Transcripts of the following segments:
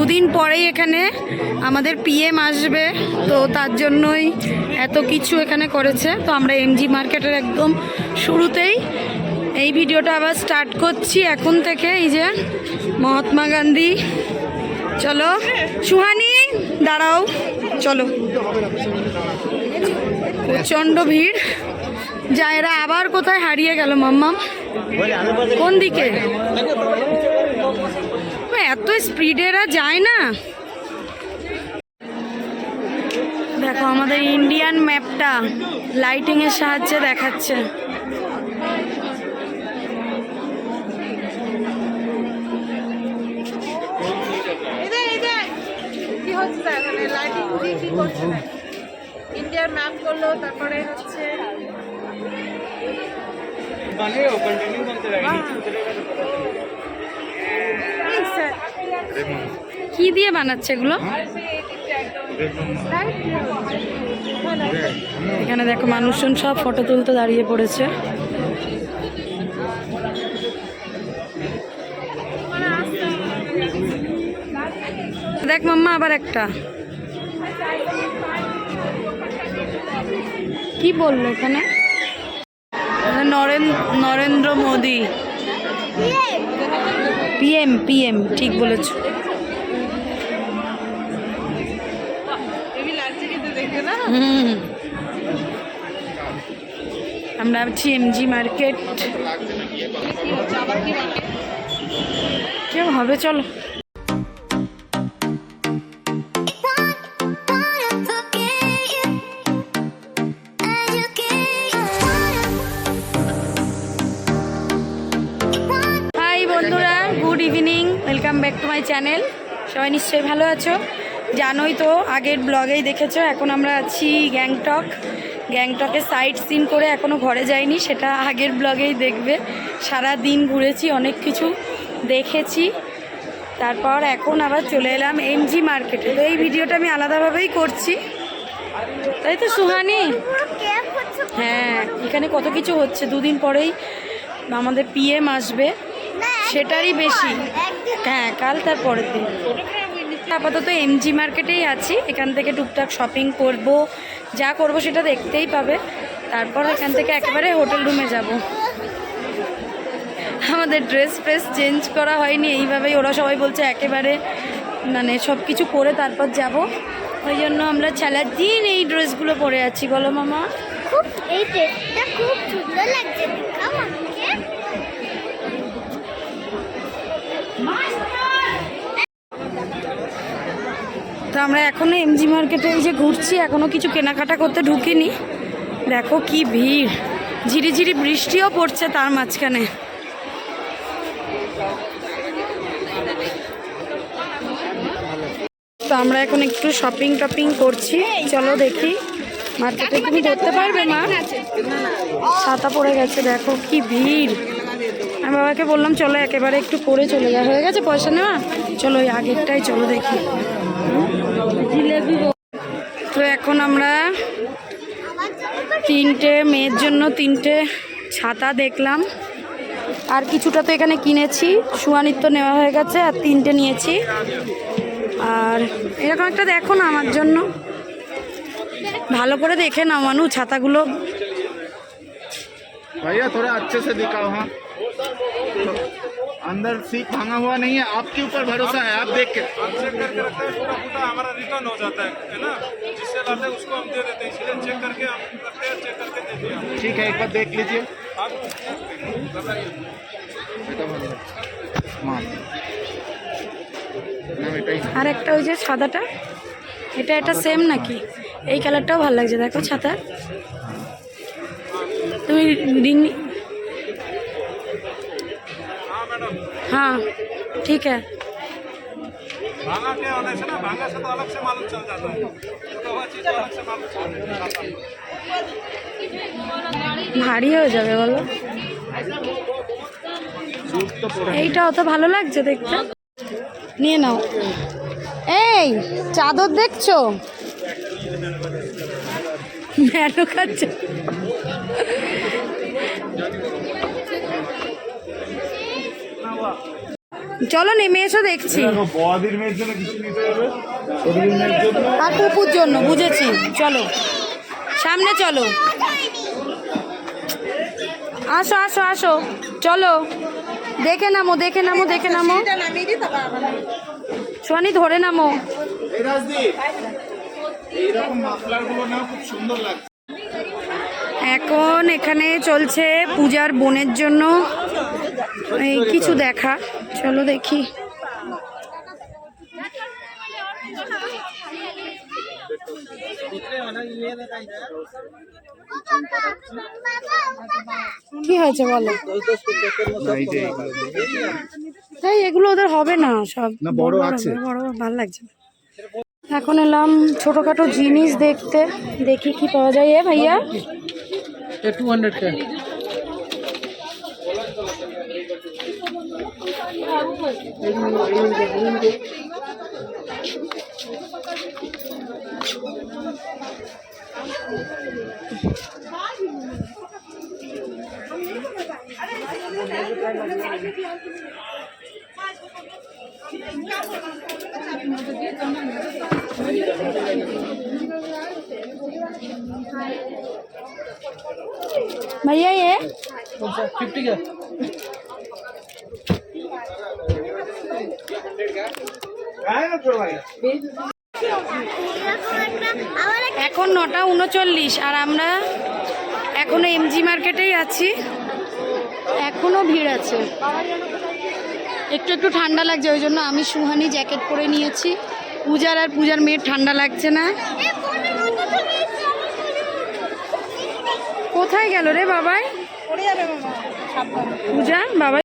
দুদিন পরেই এখানে আমাদের পিএম আসবে, তো তার জন্যই এত কিছু এখানে করেছে। তো আমরা এমজি মার্কেটের একদম শুরুতেই এই ভিডিওটা আবার স্টার্ট করছি এখন থেকে। এই যে মহাত্মা গান্ধী, চলো। সুহানি, দাঁড়াও, চলো। প্রচণ্ড ভিড়। এরা আবার কোথায় হারিয়ে গেল, মাম্মাম? কোন দিকে? এত স্পিডেরা যায় না। দেখো আমাদের ইন্ডিয়ান ম্যাপটা লাইটিংয়ের সাহায্যে দেখাচ্ছে। ইন্ডিয়ার ম্যাপ করল তারপরে হচ্ছে কি দিয়ে বানাচ্ছে এগুলো? এখানে দেখো মানুষজন সব ফটো তুলতে দাঁড়িয়ে পড়েছে। দেখ মাম্মা, আবার একটা। কি বলল এখানে? নরেন নরেন্দ্র মোদি। পিএম পিএম ঠিক বলেছ। আমরা আছি এমজি মার্কেট কেউ হবে চলো। Welcome back to my channel সবাই নিশ্চয়ই ভালো আছো? জানোই তো, আগের ব্লগেই দেখেছ, এখন আমরা আছি গ্যাংটক গ্যাংটকে সাইট সিন করে এখনও ঘরে যাইনি, সেটা আগের ব্লগেই দেখবে। সারা দিন ঘুরেছি, অনেক কিছু দেখেছি। তারপর এখন আবার চলে এলাম এমজি মার্কেটে এই ভিডিওটা আমি আলাদাভাবেই করছি। তাই তো, সুহানি? হ্যাঁ এখানে কত কিছু হচ্ছে? দুদিন পরেই আমাদের পিএম আসবে। সেটারই বেশি। হ্যাঁ কাল তার পরের দিন। আপাতত এমজি মার্কেটেই আছি। এখান থেকে টুকটাক শপিং করব। যা করব সেটা দেখতেই পাবে। তারপর এখান থেকে একেবারে হোটেল রুমে যাব। আমাদের ড্রেস ফ্রেস চেঞ্জ করা হয়নি। এইভাবেই ওরা সবাই বলছে একেবারে মানে সব কিছু করে তারপর যাব। ওই জন্য আমরা ছালার দিন এই ড্রেসগুলো পরে আছি। বলো মামা। খুব, এই ড্রেসটা খুব সুন্দর লাগছে দেখাও আমাকে তো আমরা এখনও এমজি মার্কেটে এই যে ঘুরছি এখনও কিছু কেনাকাটা করতে ঢুকিনি। দেখো কি ভিড়, ঝিরিঝিরি বৃষ্টিও পড়ছে তার মাঝখানে। তো আমরা এখন একটু শপিং টপিং করছি, চলো দেখি। মার্কেটে তুমি ধরতে পারবে, মা? ছাতা পড়ে গেছে, দেখো কি ভিড়। আমি বাবাকে বললাম, চলো একেবারে একটু পরে চলে যা। হয়ে গেছে পয়সা নেওয়া? চলো ওই আগেরটাই চলো দেখি। জিলেবি তো এখন আমরা তিনটে মেয়ের জন্য তিনটে ছাতা দেখলাম। আর কিছুটা তো এখানে কিনেছি। সুয়ানিত্য নেওয়া হয়ে গেছে আর তিনটে নিয়েছি। আর এরকম একটা দেখো না আমার জন্য। ভালো করে দেখে নাও মানু ছাতাগুলো। ভাইয়া, তোরা আচ্ছে সে দিকাও হ্যাঁ। अंदर सीट भांगा हुआ नहीं है आपके ऊपर भरोसा है आप देख के चेक करके रखते हैं पूरा पूरा हमारा रिटर्न हो जाता है है ना जिससे लाते हैं उसको हम दे देते हैं इसलिए चेक करके हम रखते हैं चेक करके देते हैं हम ठीक है एक बार देख लीजिए आप बताइए बेटा बोलो। हाँ ना बेटा ही আর একটা ওই যে সাদাটা এটা এটা সেম নাকি এই কালারটাও ভালো লাগছে দেখো ছাতা তুমি রিং हाँ ठीक है भांगा के होने से ना भांगा से तो अलग से मालूम चल जाता है तो वह चीज़ अलग से मालूम चल जाता है ভারী হয়ে যাবে বলো सूट तो पूरा এইটা অত ভালো লাগছে দেখতে নিয়ে নাও এই চাদর দেখছো ভ্যানো খাচ্ছে চলো নেমে এসো দেখছি। বদির মেয়ের জন্য কিছু নিতে হবে। মেয়ের জন্য। আর পুপুর জন্য বুঝেছি। চলো। সামনে চলো। আসো আসো আসো। চলো। দেখে নামো দেখে নামো দেখে নামো। সোয়ানি ধরে নামো। এখন এখানে চলছে পূজার বোনের জন্য। এই কিছু দেখা। চলো দেখি। কি হয়েছে বলো? তাই এগুলো ওদের হবে না সব। বড় ভালো বড় লাগছে। এখন এলাম ছোটখাটো জিনিস দেখতে। দেখি কি পাওয়া যায়। ভাইয়া? টু হান্ড্রেড भैया ये? फिफ्टी का এখন নটা উনচল্লিশ আর আমরা এখনও এমজি মার্কেটেই আছি। এখনও ভিড় আছে। একটু একটু ঠান্ডা লাগছে, ওই জন্য আমি সুহানি জ্যাকেট পরে নিয়েছি। পূজার আর পূজার মেয়ের ঠান্ডা লাগছে না। কোথায় গেল রে বাবাই? পূজা বাবাই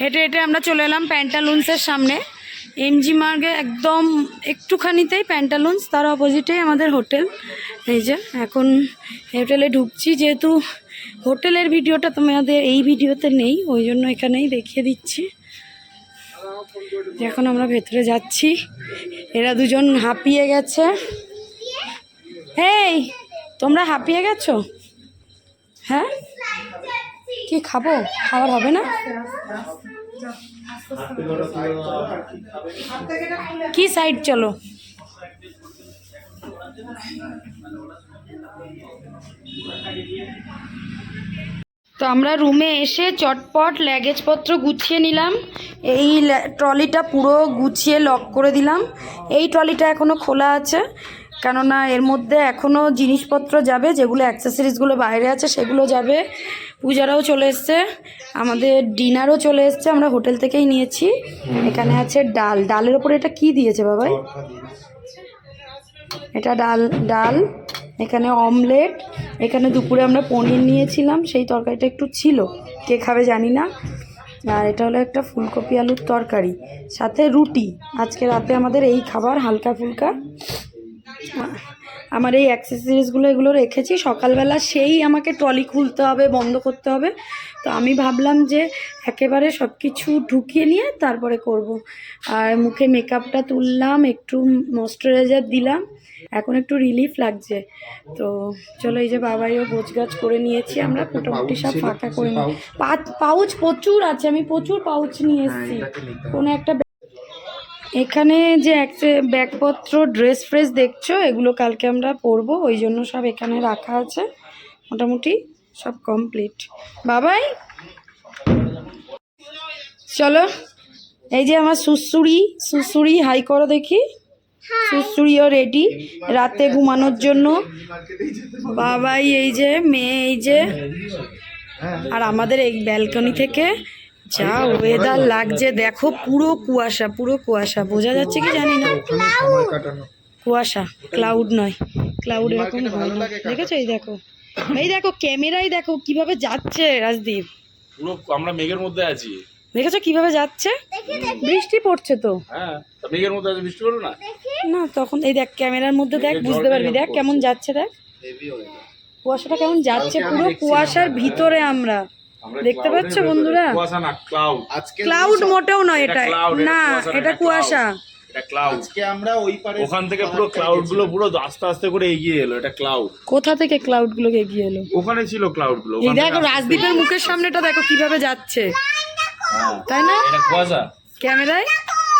হেঁটে হেঁটে আমরা চলে এলাম প্যান্টালুন্সের সামনে। এমজি মার্গে একদম একটুখানিতেই প্যান্টালুন্স, তার অপোজিটেই আমাদের হোটেল। এই যে, এখন হোটেলে ঢুকছি, যেহেতু হোটেলের ভিডিওটা তোমাদের এই ভিডিওতে নেই, ওই জন্য এখানেই দেখিয়ে দিচ্ছি। এখন আমরা ভেতরে যাচ্ছি। এরা দুজন হাঁপিয়ে গেছে। এই তোমরা হাঁপিয়ে গেছো? হ্যাঁ? কি খাব? খাবার হবে না? কি সাইড চলো? তো আমরা রুমে এসে চটপট ল্যাগেজপত্র গুছিয়ে নিলাম। এই ট্রলিটা পুরো গুছিয়ে লক করে দিলাম। এই ট্রলিটা এখনও খোলা আছে। কেননা এর মধ্যে এখনও জিনিসপত্র যাবে, যেগুলো অ্যাক্সেসরিজগুলো বাইরে আছে সেগুলো যাবে। পূজারাও চলে এসছে, আমাদের ডিনারও চলে এসছে, আমরা হোটেল থেকেই নিয়েছি। এখানে আছে ডাল। ডালের ওপরে এটা কি দিয়েছে বাবাই? এটা ডাল ডাল, এখানে অমলেট এখানে দুপুরে আমরা পনির নিয়েছিলাম, সেই তরকারিটা একটু ছিল, কে খাবে জানি না। আর এটা হলো একটা ফুলকপি আলুর তরকারি, সাথে রুটি। আজকে রাতে আমাদের এই খাবার হালকা ফুলকা আমার এই অ্যাক্সেসরিজগুলো এগুলো রেখেছি। সকালবেলা সেই আমাকে ট্রলি খুলতে হবে বন্ধ করতে হবে। তো আমি ভাবলাম যে একেবারে সব কিছু ঢুকিয়ে নিয়ে তারপরে করব। আর মুখে মেকআপটা তুললাম একটু ময়শ্চারাইজার দিলাম। এখন একটু রিলিফ লাগছে। তো চলো এই যে বাবাইও গোছগাছ করে নিয়েছি আমরা। মোটামুটি সব ফাঁকা করে নিই পাউচ প্রচুর আছে আমি প্রচুর পাউচ নিয়ে এসেছি। কোনো একটা এখানে যে ব্যাগপত্র ড্রেস ফ্রেস দেখছ এগুলো কালকে আমরা পরবো ওই জন্য সব এখানে রাখা আছে। মোটামুটি সব কমপ্লিট। বাবাই! চলো এই যে আমার সুসুরি সুসুরি হাই করো দেখি। সুসুরিও রেডি রাতে ঘুমানোর জন্য। বাবাই এই যে মেয়ে এই যে। আর আমাদের এই ব্যালকনি থেকে যা ওয়েদার লাগছে দেখো পুরো কুয়াশা পুরো কুয়াশা। বোঝা যাচ্ছে কি জানি না? কুয়াশা ক্লাউড নয়। ক্লাউড এরকম হয়। না দেখেছ? এই দেখো। এই দেখো ক্যামেরাই দেখো কীভাবে যাচ্ছে রাজদীপ। পুরো আমরা মেঘের মধ্যে আছি। দেখেছ কীভাবে যাচ্ছে? বৃষ্টি পড়ছে তো। হ্যাঁ মেঘের মধ্যে আছি বৃষ্টি পড়বে না? না তখন এই দেখ ক্যামেরার মধ্যে দেখ বুঝতে পারবি। দেখ কেমন যাচ্ছে দেখ। কুয়াশাটা কেমন যাচ্ছে পুরো কুয়াশার ভিতরে আমরা আমরা। দেখতে পাচ্ছ বন্ধুরা? ক্লাউড মোটেও নয় এটা না এটা কুয়াশা। এটা আজকে আমরা ওই পারে ওখান থেকে পুরো ক্লাউডগুলো পুরো আস্তে আস্তে করে এগিয়ে এলো এটা ক্লাউড কোথা থেকে ক্লাউড এগিয়ে এলো? ওখানে ছিল ক্লাউডগুলো এই দেখো রাজদীপের মুখের সামনেটা দেখো কীভাবে যাচ্ছে। তাই না? এটা কুয়াশা। ক্যামেরায়?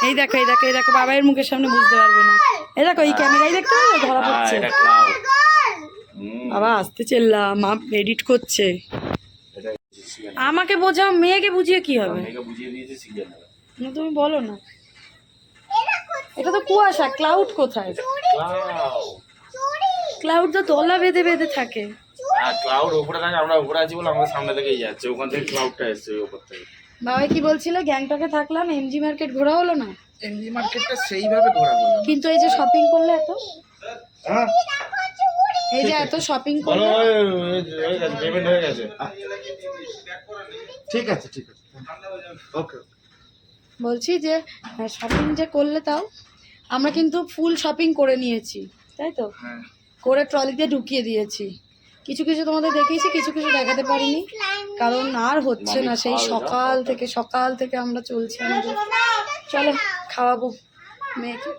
এই দেখো এই দেখো এই দেখো বাবাইয়ের মুখের সামনে বুঝতে পারবে না। এই দেখো এই ক্যামেরায় দেখতে পাবে? ধরা হ্যাঁ পড়ছে। বাবা আসতে চেল্লাম মা এডিট করছে। আমাকে বোঝাও মেয়েকে বুঝিয়ে কি হবে? মেয়েকে বুঝিয়ে দিয়েছে শিখে নেবে। না, তুমি বলো না। এটা তো কুয়াশা ক্লাউড কোথায়? ক্লাউড ক্লাউড তো দলা বেঁধে বেঁধে থাকে। হ্যাঁ ক্লাউড উপরে থাকে আমরা উপরে আছি বলে আমাদের সামনে থেকেই যাচ্ছে ওখান থেকে ক্লাউডটা এসছে উপর থেকে। বাবাই কি বলছিল গ্যাংটকে থাকলাম এমজি মার্কেট ঘোরা হলো না? এমজি মার্কেটটা সেইভাবে ঘোরা কিন্তু এই যে শপিং করলে এত? হ্যাঁ। এই যে এত শপিং করলে পেমেন্ট হয়ে গেছে। ঠিক আছে ঠিক আছে। ওকে বলছি যে শপিং যে করলে তাও আমরা কিন্তু ফুল শপিং করে নিয়েছি তাই তো? হ্যাঁ। করে ট্রলিতে ঢুকিয়ে দিয়েছি। কিছু কিছু তোমাদের দেখিয়েছি কিছু কিছু দেখাতে পারিনি। কারণ আর হচ্ছে না সেই সকাল থেকে। সকাল থেকে আমরা চলছি আমাদের। চলো খাওয়াবো। মেয়েকে।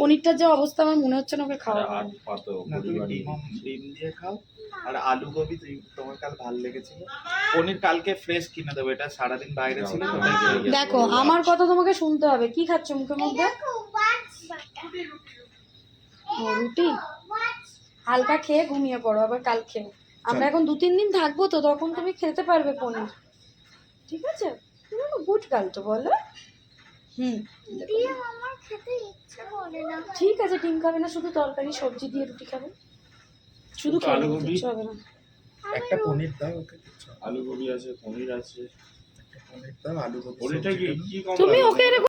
পনিরটার যে অবস্থা আমার মনে হচ্ছে না ওকে খাওয়াবো। হাত পাতো না তুমি পরিবার ডিম ডিম দিয়ে খাও। আর আলু গোবি তুই তোমার কাল ভালো লেগেছিল পনির কালকে ফ্রেশ কিনে দেবো এটা সারাদিন বাইরে ছিল। দেখো আমার কথা তোমাকে শুনতে হবে। কি খাচ্ছ মুখের মধ্যে? রুটি হালকা খেয়ে ঘুমিয়ে পড়ো আবার কাল খেয়ে আমরা এখন দু তিন দিন থাকব তো তখন তুমি খেতে পারবে পনির। ঠিক আছে? তুমি গুড গাল তো বলো। হুম। দিয়ে আমার খেতে ইচ্ছা করে না। ঠিক আছে ডিম খাবে না শুধু তরকারি সবজি দিয়ে রুটি খাবে। শুধু আলু গোবি? হবে না। একটা পনির দাও ওকে আলু গোবি আছে পনির আছে। একটা পনির দাও আলু গোবি পনিরটা কি কি কম তুমি ওকে এরকম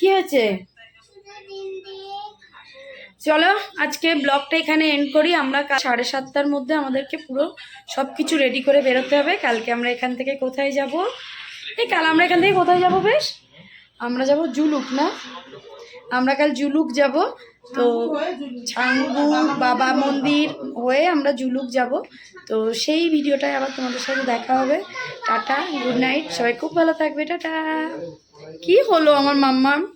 হয়েছে? শুধু ডিম দিয়ে চলো আজকে ব্লগটা এখানে এন্ড করি। আমরা সাড়ে সাতটার মধ্যে আমাদেরকে পুরো সব কিছু রেডি করে বেরোতে হবে। কালকে আমরা এখান থেকে কোথায় যাব? এই কাল আমরা এখান থেকে কোথায় যাব বেশ? আমরা যাব জুলুক, না? আমরা কাল জুলুক যাব। তো ছাঙ্গু বাবা মন্দির হয়ে আমরা জুলুক যাব। তো সেই ভিডিওটাই আবার তোমাদের সাথে দেখা হবে। টাটা, গুড নাইট, সবাই খুব ভালো থাকবে, টাটা। কি হলো আমার মাম্মাম?